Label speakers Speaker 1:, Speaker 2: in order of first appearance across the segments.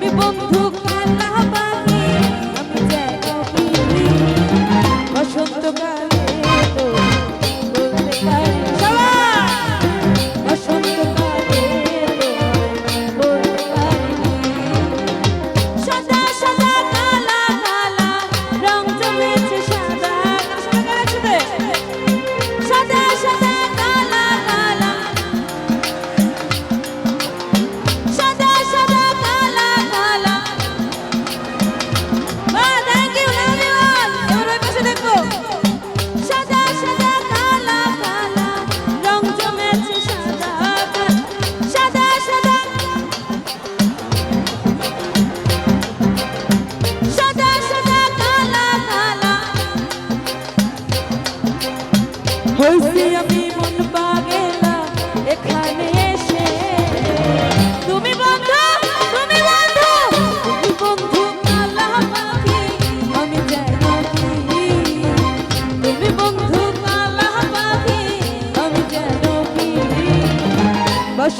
Speaker 1: হবে বন্ধু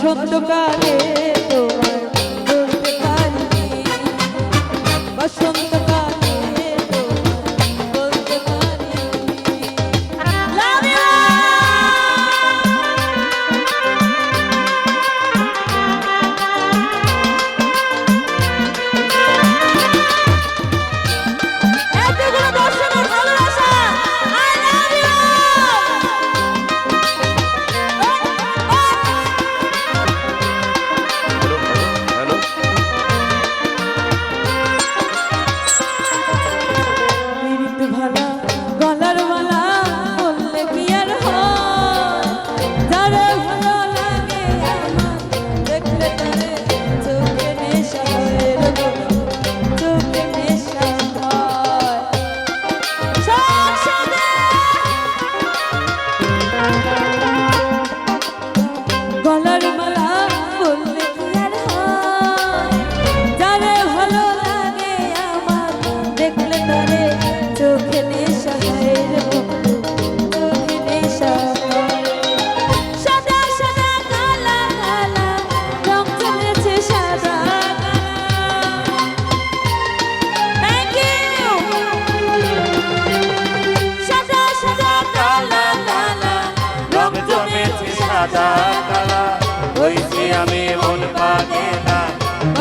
Speaker 1: সত্যকারে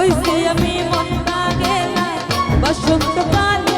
Speaker 1: হইছি আমি মন গেলাম বসন্তকাল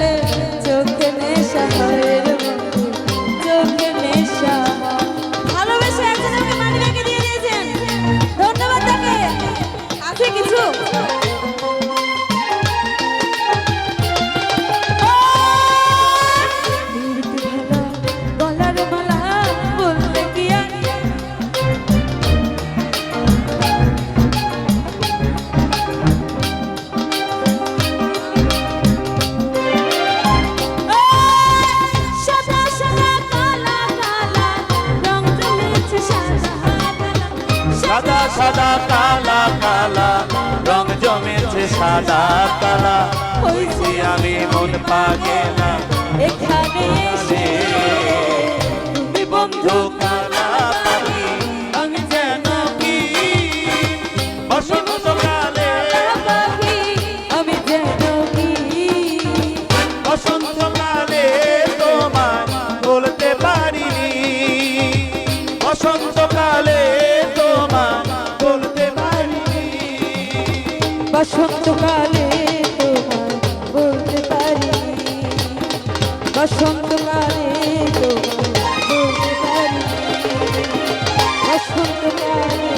Speaker 2: it. সাদা কালা হয়েছি আমি মন পাগেলা
Speaker 1: এখানে এসে বন্ধু বসন্তকালে তোমায় বলতে পারি। বসন্তকালে তোমায় বলতে পারি। বসন্তকালে